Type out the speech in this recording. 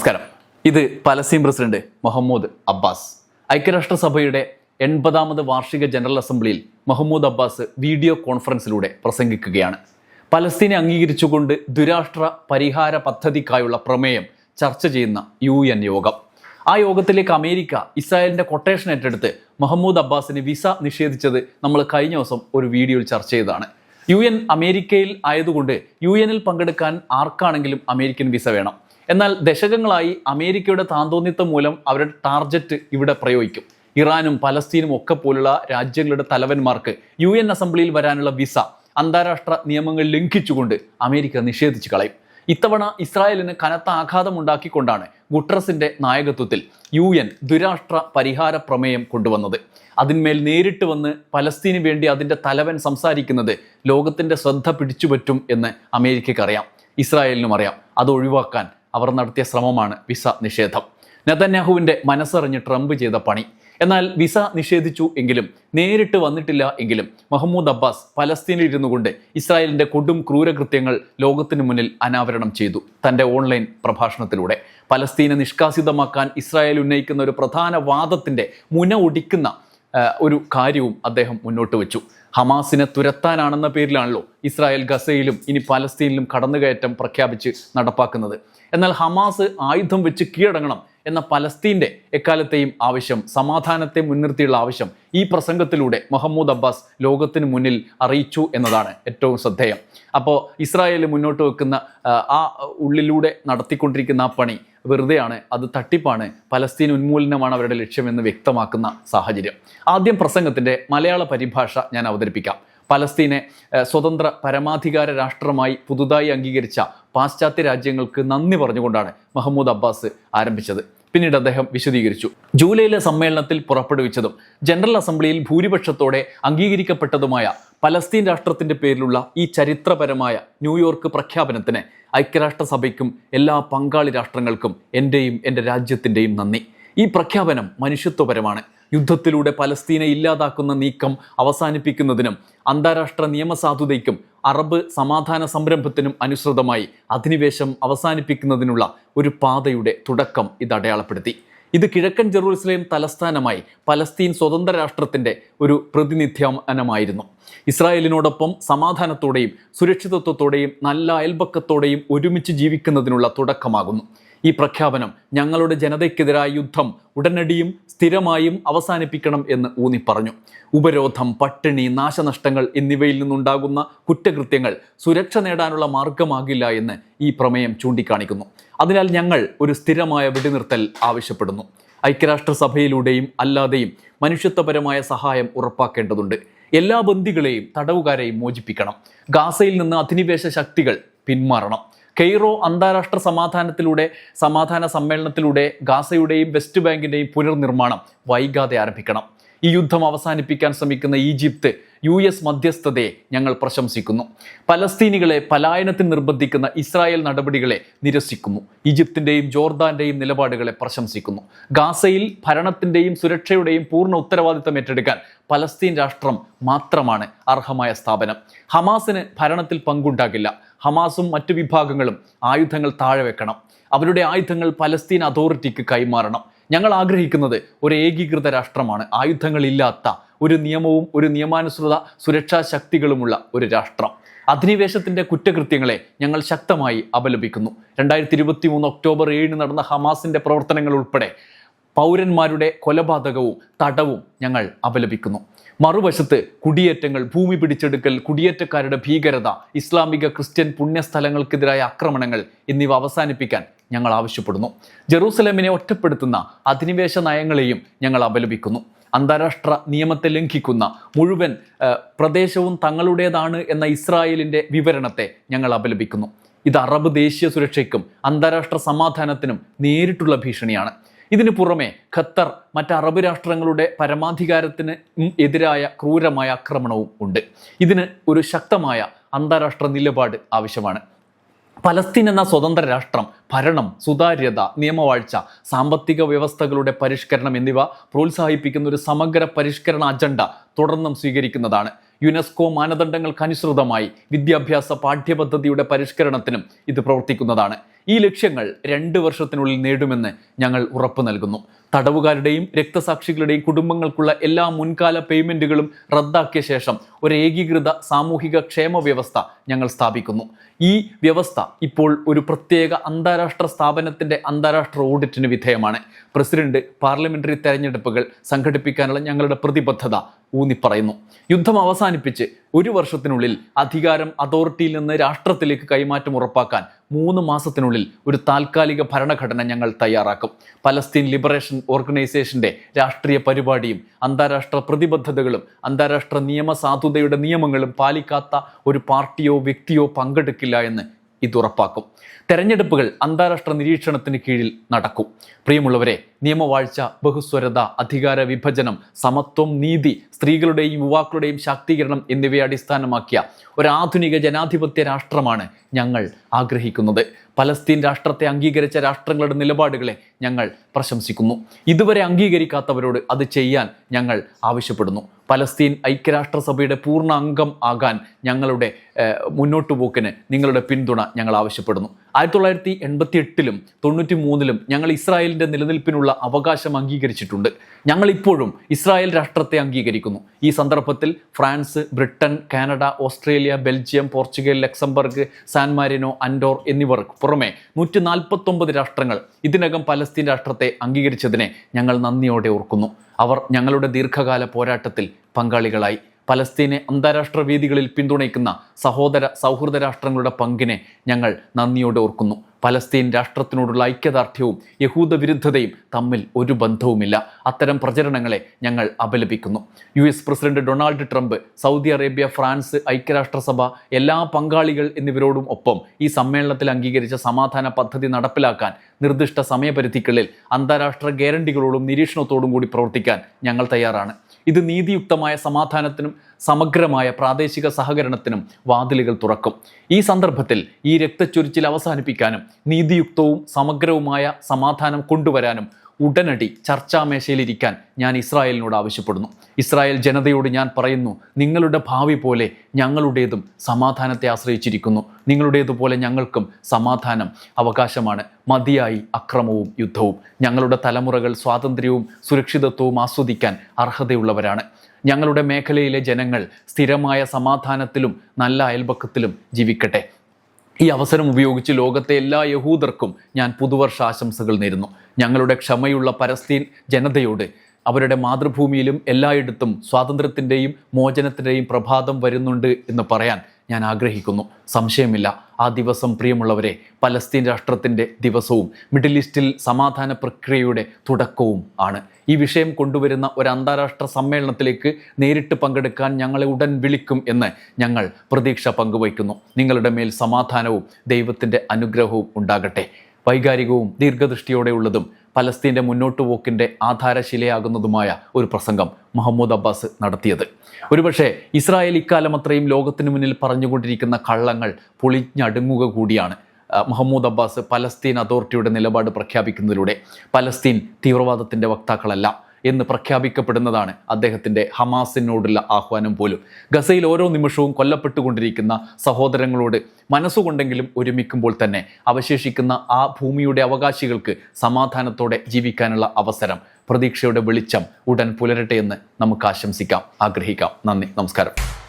നമസ്കാരം. ഇത് Palestine president Muhammad Abbas. ഐക്യരാഷ്ട്രസഭയുടെ എൺപതാമത് വാർഷിക ജനറൽ അസംബ്ലിയിൽ മുഹമ്മദ് അബ്ബാസ് വീഡിയോ കോൺഫറൻസിലൂടെ പ്രസംഗിക്കുകയാണ്. പലസ്തീനെ അംഗീകരിച്ചുകൊണ്ട് ദുരാഷ്ട്ര പരിഹാര പദ്ധതിക്കായുള്ള പ്രമേയം ചർച്ച ചെയ്യുന്ന യു എൻ യോഗം. ആ യോഗത്തിലേക്ക് അമേരിക്ക ഇസ്രായേലിന്റെ കൊട്ടേഷൻ ഏറ്റെടുത്ത് മുഹമ്മദ് അബ്ബാസിന് വിസ നിഷേധിച്ചത് നമ്മൾ കഴിഞ്ഞ ദിവസം ഒരു വീഡിയോയിൽ ചർച്ച ചെയ്തതാണ്. യു എൻ അമേരിക്കയിൽ ആയതുകൊണ്ട് യു എനിൽ പങ്കെടുക്കാൻ ആർക്കാണെങ്കിലും അമേരിക്കൻ വിസ വേണം. എന്നാൽ ദശകങ്ങളായി അമേരിക്കയുടെ താന്തോന്നിത്തം മൂലം അവരുടെ ടാർജറ്റ് ഇവിടെ പ്രയോഗിക്കും. ഇറാനും പലസ്തീനും ഒക്കെ പോലുള്ള രാജ്യങ്ങളുടെ തലവന്മാർക്ക് യു എൻ അസംബ്ലിയിൽ വരാനുള്ള വിസ അന്താരാഷ്ട്ര നിയമങ്ങൾ ലംഘിച്ചുകൊണ്ട് അമേരിക്ക നിഷേധിച്ചു കളയും. ഇത്തവണ ഇസ്രായേലിന് കനത്ത ആഘാതമുണ്ടാക്കിക്കൊണ്ടാണ് ഗുട്രസിന്റെ നായകത്വത്തിൽ യു എൻ ദുരാഷ്ട്ര പരിഹാര പ്രമേയം കൊണ്ടുവന്നത്. അതിന്മേൽ നേരിട്ട് വന്ന് പലസ്തീന് വേണ്ടി അതിന്റെ തലവൻ സംസാരിക്കുന്നത് ലോകത്തിന്റെ ശ്രദ്ധ പിടിച്ചുപറ്റും എന്ന് അമേരിക്കക്കറിയാം ഇസ്രായേലിനും അറിയാം. അത് ഒഴിവാക്കാൻ അവർ നടത്തിയ ശ്രമമാണ് വിസ നിഷേധം. നെതന്യാഹുവിന്റെ മനസ്സറിഞ്ഞ് ട്രംപ് ചെയ്ത പണി. എന്നാൽ വിസ നിഷേധിച്ചു എങ്കിലും നേരിട്ട് വന്നിട്ടില്ല എങ്കിലും മഹമ്മൂദ് അബ്ബാസ് പലസ്തീനിൽ ഇരുന്നു കൊണ്ട് ഇസ്രായേലിന്റെ കൊടും ക്രൂരകൃത്യങ്ങൾ ലോകത്തിനു മുന്നിൽ അനാവരണം ചെയ്തു. തന്റെ ഓൺലൈൻ പ്രഭാഷണത്തിലൂടെ. പലസ്തീനെ നിഷ്കാസിതമാക്കാൻ ഇസ്രായേൽ ഉന്നയിക്കുന്ന ഒരു പ്രധാന വാദത്തിന്റെ മുന ഒടിക്കുന്ന ഒരു കാര്യവും അദ്ദേഹം മുന്നോട്ട് വെച്ചു. ഹമാസിനെ തുരത്താനാണെന്ന പേരിലാണല്ലോ ഇസ്രായേൽ ഗസയിലും ഇനി പലസ്തീനിലും കടന്നുകയറ്റം പ്രഖ്യാപിച്ച് നടപ്പാക്കുന്നത്. എന്നാൽ ഹമാസ് ആയുധം വെച്ച് കീഴടങ്ങണം എന്ന പലസ്തീന്റെ എക്കാലത്തെയും ആവശ്യം സമാധാനത്തെ മുൻനിർത്തിയുള്ള ആവശ്യം ഈ പ്രസംഗത്തിലൂടെ മുഹമ്മൂദ് അബ്ബാസ് ലോകത്തിന് മുന്നിൽ അറിയിച്ചു എന്നതാണ് ഏറ്റവും ശ്രദ്ധേയം. അപ്പോൾ ഇസ്രായേൽ മുന്നോട്ട് വെക്കുന്ന ആ, ഉള്ളിലൂടെ നടത്തിക്കൊണ്ടിരിക്കുന്ന ആ പണി വെറുതെയാണ് അത് തട്ടിപ്പാണ് പലസ്തീൻ ഉന്മൂലനമാണ് അവരുടെ ലക്ഷ്യമെന്ന് വ്യക്തമാക്കുന്ന സാഹചര്യം. ആദ്യം പ്രസംഗത്തിന്റെ മലയാള പരിഭാഷ ഞാൻ അവതരിപ്പിക്കാം. പലസ്തീനെ സ്വതന്ത്ര പരമാധികാര രാഷ്ട്രമായി പുതുതായി അംഗീകരിച്ച പാശ്ചാത്യ രാജ്യങ്ങൾക്ക് നന്ദി പറഞ്ഞുകൊണ്ടാണ് മഹമ്മൂദ് അബ്ബാസ് ആരംഭിച്ചത്. പിന്നീട് അദ്ദേഹം വിശദീകരിച്ചു. ജൂലൈയിലെ സമ്മേളനത്തിൽ പുറപ്പെടുവിച്ചതും ജനറൽ അസംബ്ലിയിൽ ഭൂരിപക്ഷത്തോടെ അംഗീകരിക്കപ്പെട്ടതുമായ പലസ്തീൻ രാഷ്ട്രത്തിന്റെ പേരിലുള്ള ഈ ചരിത്രപരമായ ന്യൂയോർക്ക് പ്രഖ്യാപനത്തിന് ഐക്യരാഷ്ട്രസഭയ്ക്കും എല്ലാ പങ്കാളി രാഷ്ട്രങ്ങൾക്കും എന്റെയും എന്റെ രാജ്യത്തിന്റെയും നന്ദി. ഈ പ്രഖ്യാപനം മനുഷ്യത്വപരമാണ്. യുദ്ധത്തിലൂടെ പലസ്തീനെ ഇല്ലാതാക്കുന്ന നീക്കം അവസാനിപ്പിക്കുന്നതിനും അന്താരാഷ്ട്ര നിയമസാധുതയ്ക്കും അറബ് സമാധാന സംരംഭത്തിനും അനുസൃതമായി അധിനിവേശം അവസാനിപ്പിക്കുന്നതിനുള്ള ഒരു പാതയുടെ തുടക്കം ഇത് അടയാളപ്പെടുത്തി. ഇത് കിഴക്കൻ ജെറൂസലേം തലസ്ഥാനമായി പലസ്തീൻ സ്വതന്ത്ര രാഷ്ട്രത്തിന്റെ ഒരു പ്രതിനിധ്യാനമായിരുന്നു. ഇസ്രായേലിനോടൊപ്പം സമാധാനത്തോടെയും സുരക്ഷിതത്വത്തോടെയും നല്ല അയൽപക്കത്തോടെയും ഒരുമിച്ച് ജീവിക്കുന്നതിനുള്ള തുടക്കമാകുന്നു. ഈ പ്രഖ്യാപനം ഞങ്ങളുടെ ജനതയ്ക്കെതിരായ യുദ്ധം ഉടനടിയും സ്ഥിരമായും അവസാനിപ്പിക്കണം എന്ന് ഊന്നി പറഞ്ഞു. ഉപരോധം പട്ടിണി നാശനഷ്ടങ്ങൾ എന്നിവയിൽ നിന്നുണ്ടാകുന്ന കുറ്റകൃത്യങ്ങൾ സുരക്ഷ നേടാനുള്ള മാർഗമാകില്ല എന്ന് ഈ പ്രമേയം ചൂണ്ടിക്കാണിക്കുന്നു. അതിനാൽ ഞങ്ങൾ ഒരു സ്ഥിരമായ വെടിനിർത്തൽ ആവശ്യപ്പെടുന്നു. ഐക്യരാഷ്ട്രസഭയിലൂടെയും അല്ലാതെയും മനുഷ്യത്വപരമായ സഹായം ഉറപ്പാക്കേണ്ടതുണ്ട്. എല്ലാ ബന്ദികളെയും തടവുകാരെയും മോചിപ്പിക്കണം. ഗാസയിൽ നിന്ന് അധിനിവേശ ശക്തികൾ പിന്മാറണം. കെയ്റോ അന്താരാഷ്ട്ര സമാധാനത്തിലൂടെ സമാധാന സമ്മേളനത്തിലൂടെ ഗാസയുടെയും വെസ്റ്റ് ബാങ്കിന്റെയും പുനർനിർമ്മാണം വൈകാതെ ആരംഭിക്കണം. ഈ യുദ്ധം അവസാനിപ്പിക്കാൻ ശ്രമിക്കുന്ന ഈജിപ്ത് യു എസ് മധ്യസ്ഥതയെ ഞങ്ങൾ പ്രശംസിക്കുന്നു. പലസ്തീനികളെ പലായനത്തിന് നിർബന്ധിക്കുന്ന ഇസ്രായേൽ നടപടികളെ നിരസിക്കുന്നു. ഈജിപ്തിന്റെയും ജോർദാന്റെയും നിലപാടുകളെ പ്രശംസിക്കുന്നു. ഗാസയിൽ ഭരണത്തിന്റെയും സുരക്ഷയുടെയും പൂർണ ഉത്തരവാദിത്തം ഏറ്റെടുക്കാൻ പലസ്തീൻ രാഷ്ട്രം മാത്രമാണ് അർഹമായ സ്ഥാപനം. ഹമാസിന് ഭരണത്തിൽ പങ്കുണ്ടാകില്ല. ഹമാസും മറ്റു വിഭാഗങ്ങളും ആയുധങ്ങൾ താഴെ വെക്കണം. അവരുടെ ആയുധങ്ങൾ പലസ്തീൻ അതോറിറ്റിക്ക് കൈമാറണം. ഞങ്ങൾ ആഗ്രഹിക്കുന്നത് ഒരു ഏകീകൃത രാഷ്ട്രമാണ്. ആയുധങ്ങളില്ലാത്ത ഒരു നിയമവും ഒരു നിയമാനുസൃത സുരക്ഷാ ശക്തികളുമുള്ള ഒരു രാഷ്ട്രം. അധിനിവേശത്തിന്റെ കുറ്റകൃത്യങ്ങളെ ഞങ്ങൾ ശക്തമായി അപലപിക്കുന്നു. രണ്ടായിരത്തി ഇരുപത്തി മൂന്ന് ഒക്ടോബർ ഏഴിന് നടന്ന ഹമാസിന്റെ പ്രവർത്തനങ്ങൾ ഉൾപ്പെടെ പൗരന്മാരുടെ കൊലപാതകവും തടവും ഞങ്ങൾ അപലപിക്കുന്നു. മറുവശത്ത് കുടിയേറ്റങ്ങൾ ഭൂമി പിടിച്ചെടുക്കൽ കുടിയേറ്റക്കാരുടെ ഭീകരത ഇസ്ലാമിക ക്രിസ്ത്യൻ പുണ്യസ്ഥലങ്ങൾക്കെതിരായ ആക്രമണങ്ങൾ എന്നിവ അവസാനിപ്പിക്കാൻ ഞങ്ങൾ ആവശ്യപ്പെടുന്നു. ജെറൂസലമിനെ ഒറ്റപ്പെടുത്തുന്ന അധിനിവേശ നയങ്ങളെയും ഞങ്ങൾ അപലപിക്കുന്നു. അന്താരാഷ്ട്ര നിയമത്തെ ലംഘിക്കുന്ന മുഴുവൻ പ്രദേശവും തങ്ങളുടേതാണ് എന്ന ഇസ്രായേലിന്റെ വിവരണത്തെ ഞങ്ങൾ അപലപിക്കുന്നു. ഇത് അറബ് ദേശീയ സുരക്ഷയ്ക്കും അന്താരാഷ്ട്ര സമാധാനത്തിനും നേരിട്ടുള്ള ഭീഷണിയാണ്. ഇതിനു പുറമെ ഖത്തർ മറ്റ് അറബ് രാഷ്ട്രങ്ങളുടെ പരമാധികാരത്തിന് എതിരായ ക്രൂരമായ ആക്രമണവും ഉണ്ട്. ഇതിന് ഒരു ശക്തമായ അന്താരാഷ്ട്ര നിലപാട് ആവശ്യമാണ്. പലസ്തീൻ എന്ന സ്വതന്ത്ര രാഷ്ട്രം ഭരണം സുതാര്യത നിയമവാഴ്ച സാമ്പത്തിക വ്യവസ്ഥകളുടെ പരിഷ്കരണം എന്നിവ പ്രോത്സാഹിപ്പിക്കുന്ന ഒരു സമഗ്ര പരിഷ്കരണ അജണ്ട തുടർന്നും സ്വീകരിക്കുന്നതാണ്. യുനെസ്കോ മാനദണ്ഡങ്ങൾക്കനുസൃതമായി വിദ്യാഭ്യാസ പാഠ്യപദ്ധതിയുടെ പരിഷ്കരണത്തിനും ഇത് പ്രവർത്തിക്കുന്നതാണ്. ഈ ലക്ഷ്യങ്ങൾ രണ്ട് വർഷത്തിനുള്ളിൽ നേടുമെന്ന് ഞങ്ങൾ ഉറപ്പു നൽകുന്നു. തടവുകാരുടെയും രക്തസാക്ഷികളുടെയും കുടുംബങ്ങൾക്കുള്ള എല്ലാ മുൻകാല പേയ്മെന്റുകളും റദ്ദാക്കിയ ശേഷം ഒരു ഏകീകൃത സാമൂഹിക ക്ഷേമ വ്യവസ്ഥ ഞങ്ങൾ സ്ഥാപിക്കുന്നു. ഈ വ്യവസ്ഥ ഇപ്പോൾ ഒരു പ്രത്യേക അന്താരാഷ്ട്ര സ്ഥാപനത്തിന്റെ അന്താരാഷ്ട്ര ഓഡിറ്റിന് വിധേയമാണ്. പ്രസിഡന്റ് പാർലമെന്ററി തെരഞ്ഞെടുപ്പുകൾ സംഘടിപ്പിക്കാനുള്ള ഞങ്ങളുടെ പ്രതിബദ്ധത ഊന്നിപ്പറയുന്നു. യുദ്ധം അവസാനിപ്പിച്ച് ഒരു വർഷത്തിനുള്ളിൽ അധികാരം അതോറിറ്റിയിൽ നിന്ന് രാഷ്ട്രത്തിലേക്ക് കൈമാറ്റം ഉറപ്പാക്കാൻ മൂന്ന് മാസത്തിനുള്ളിൽ ഒരു താൽക്കാലിക ഭരണഘടന ഞങ്ങൾ തയ്യാറാക്കും. പലസ്തീൻ ലിബറേഷൻ ഓർഗനൈസേഷന്റെ രാഷ്ട്രീയ പരിപാടിയും അന്താരാഷ്ട്ര പ്രതിബദ്ധതകളും അന്താരാഷ്ട്ര നിയമസാധുതയുടെ നിയമങ്ങളും പാലിക്കാത്ത ഒരു പാർട്ടിയോ വ്യക്തിയോ പങ്കെടുക്കില്ല എന്ന് ഇത് ഉറപ്പാക്കും. തെരഞ്ഞെടുപ്പുകൾ അന്താരാഷ്ട്ര നിരീക്ഷണത്തിന് കീഴിൽ നടക്കും. പ്രിയമുള്ളവരെ നിയമവാഴ്ച ബഹുസ്വരത അധികാര വിഭജനം സമത്വം നീതി സ്ത്രീകളുടെയും യുവാക്കളുടെയും ശാക്തീകരണം എന്നിവയെ അടിസ്ഥാനമാക്കിയ ഒരു ആധുനിക ജനാധിപത്യ രാഷ്ട്രമാണ് ഞങ്ങൾ ആഗ്രഹിക്കുന്നത്. പലസ്തീൻ രാഷ്ട്രത്തെ അംഗീകരിച്ച രാഷ്ട്രങ്ങളുടെ നിലപാടുകളെ ഞങ്ങൾ പ്രശംസിക്കുന്നു. ഇതുവരെ അംഗീകരിക്കാത്തവരോട് അത് ചെയ്യാൻ ഞങ്ങൾ ആവശ്യപ്പെടുന്നു. പലസ്തീൻ ഐക്യരാഷ്ട്രസഭയുടെ പൂർണ അംഗം ആകാൻ ഞങ്ങളുടെ മുന്നോട്ടുപോക്കിന് മുന്നോട്ട് പോക്കിന് നിങ്ങളുടെ പിന്തുണ ഞങ്ങൾ ആവശ്യപ്പെടുന്നു. ആയിരത്തി തൊള്ളായിരത്തി എൺപത്തി എട്ടിലും തൊണ്ണൂറ്റി മൂന്നിലും ഞങ്ങൾ ഇസ്രായേലിന്റെ നിലനിൽപ്പിനുള്ള അവകാശം അംഗീകരിച്ചിട്ടുണ്ട്. ഞങ്ങൾ ഇപ്പോഴും ഇസ്രായേൽ രാഷ്ട്രത്തെ അംഗീകരിക്കുന്നു. ഈ സന്ദർഭത്തിൽ France Britain Canada Australia Belgium Portugal Luxembourg San Marino Andorra എന്നിവർ പുറമെ നൂറ്റി നാൽപ്പത്തൊമ്പത് രാഷ്ട്രങ്ങൾ ഇതിനകം പലസ്തീൻ രാഷ്ട്രത്തെ അംഗീകരിച്ചതിനെ ഞങ്ങൾ നന്ദിയോടെ ഓർക്കുന്നു. അവർ ഞങ്ങളുടെ ദീർഘകാല പോരാട്ടത്തിൽ പങ്കാളികളായി. പലസ്തീനെ അന്താരാഷ്ട്ര വേദികളിൽ പിന്തുണയ്ക്കുന്ന സഹോദര സൗഹൃദ രാഷ്ട്രങ്ങളുടെ പങ്കിനെ ഞങ്ങൾ നന്ദിയോടെ ഓർക്കുന്നു. പലസ്തീൻ രാഷ്ട്രത്തിനോടുള്ള ഐക്യദാർഢ്യവും യഹൂദ വിരുദ്ധതയും തമ്മിൽ ഒരു ബന്ധവുമില്ല. അത്തരം പ്രചരണങ്ങളെ ഞങ്ങൾ അപലപിക്കുന്നു. U S president Donald Trump Saudi Arabia France ഐക്യരാഷ്ട്രസഭ എല്ലാ പങ്കാളികൾ എന്നിവരോടും ഒപ്പം ഈ സമ്മേളനത്തിൽ അംഗീകരിച്ച സമാധാന പദ്ധതി നടപ്പിലാക്കാൻ നിർദ്ദിഷ്ട സമയപരിധിക്കുള്ളിൽ അന്താരാഷ്ട്ര ഗ്യാരണ്ടികളോടും നിരീക്ഷണത്തോടും കൂടി പ്രവർത്തിക്കാൻ ഞങ്ങൾ തയ്യാറാണ്. ഇത് നീതിയുക്തമായ സമാധാനത്തിനും സമഗ്രമായ പ്രാദേശിക സഹകരണത്തിനും വാതിലുകൾ തുറക്കും. ഈ സന്ദർഭത്തിൽ ഈ രക്തച്ചൊരിച്ചിൽ അവസാനിപ്പിക്കാനും നീതിയുക്തവും സമഗ്രവുമായ സമാധാനം കൊണ്ടുവരാനും ഉടനടി ചർച്ചാമേശയിലിരിക്കാൻ ഞാൻ ഇസ്രായേലിനോട് ആവശ്യപ്പെടുന്നു. ഇസ്രായേൽ ജനതയോട് ഞാൻ പറയുന്നു നിങ്ങളുടെ ഭാവി പോലെ ഞങ്ങളുടേതും സമാധാനത്തെ ആശ്രയിച്ചിരിക്കുന്നു. നിങ്ങളുടേതുപോലെ ഞങ്ങൾക്കും സമാധാനം അവകാശമാണ്. മതിയായി അക്രമവും യുദ്ധവും. ഞങ്ങളുടെ തലമുറകൾ സ്വാതന്ത്ര്യവും സുരക്ഷിതത്വവും ആസ്വദിക്കാൻ അർഹതയുള്ളവരാണ്. ഞങ്ങളുടെ മേഖലയിലെ ജനങ്ങൾ സ്ഥിരമായ സമാധാനത്തിലും നല്ല അയൽപക്കത്തിലും ജീവിക്കട്ടെ. ഈ അവസരം ഉപയോഗിച്ച് ലോകത്തെ എല്ലാ യഹൂദർക്കും ഞാൻ പുതുവർഷാശംസകൾ നേരുന്നു. ഞങ്ങളുടെ ക്ഷമയുള്ള പരസ്തീൻ ജനതയോട് അവരുടെ മാതൃഭൂമിയിലും എല്ലായിടത്തും സ്വാതന്ത്ര്യത്തിന്റെയും മോചനത്തിന്റെയും പ്രഭാതം വരുന്നുണ്ട് എന്ന് പറയാൻ ഞാൻ ആഗ്രഹിക്കുന്നു. സംശയമില്ല. ആ ദിവസം പ്രിയമുള്ളവരെ പലസ്തീൻ രാഷ്ട്രത്തിന്റെ ദിവസവും മിഡിൽ ഈസ്റ്റിൽ സമാധാന പ്രക്രിയയുടെ തുടക്കവും ആണ്. ഈ വിഷയം കൊണ്ടുവരുന്ന ഒരു അന്താരാഷ്ട്ര സമ്മേളനത്തിലേക്ക് നേരിട്ട് പങ്കെടുക്കാൻ ഞങ്ങളെ ഉടൻ വിളിക്കും എന്ന് ഞങ്ങൾ പ്രതീക്ഷ പങ്കുവയ്ക്കുന്നു. നിങ്ങളുടെ മേൽ സമാധാനവും ദൈവത്തിന്റെ അനുഗ്രഹവും ഉണ്ടാകട്ടെ. വൈകാരികവും ദീർഘദൃഷ്ടിയോടെയുള്ളതും പലസ്തീന്റെ മുന്നോട്ട് പോക്കിന്റെ ആധാരശിലയാകുന്നതുമായ ഒരു പ്രസംഗം മുഹമ്മദ് അബ്ബാസ് നടത്തിയത്. ഒരുപക്ഷെ ഇസ്രായേൽ ഇക്കാലം അത്രയും ലോകത്തിന് മുന്നിൽ പറഞ്ഞുകൊണ്ടിരിക്കുന്ന കള്ളങ്ങൾ പൊളിഞ്ഞടുങ്ങുക കൂടിയാണ് മഹമ്മൂദ് അബ്ബാസ് പലസ്തീൻ അതോറിറ്റിയുടെ നിലപാട് പ്രഖ്യാപിക്കുന്നതിലൂടെ. പലസ്തീൻ തീവ്രവാദത്തിന്റെ വക്താക്കളല്ല എന്ന് പ്രഖ്യാപിക്കപ്പെടുന്നതാണ് അദ്ദേഹത്തിന്റെ ഹമാസിനോടുള്ള ആഹ്വാനം പോലും. ഗസയിൽ ഓരോ നിമിഷവും കൊല്ലപ്പെട്ടുകൊണ്ടിരിക്കുന്ന സഹോദരങ്ങളോട് മനസ്സുകൊണ്ടെങ്കിലും ഒരുമിക്കുമ്പോൾ തന്നെ അവശേഷിക്കുന്ന ആ ഭൂമിയുടെ അവകാശികൾക്ക് സമാധാനത്തോടെ ജീവിക്കാനുള്ള അവസരം പ്രതീക്ഷയുടെ വെളിച്ചം ഉടൻ പുലരട്ടെ എന്ന് നമുക്ക് ആശംസിക്കാം ആഗ്രഹിക്കാം. നന്ദി നമസ്കാരം.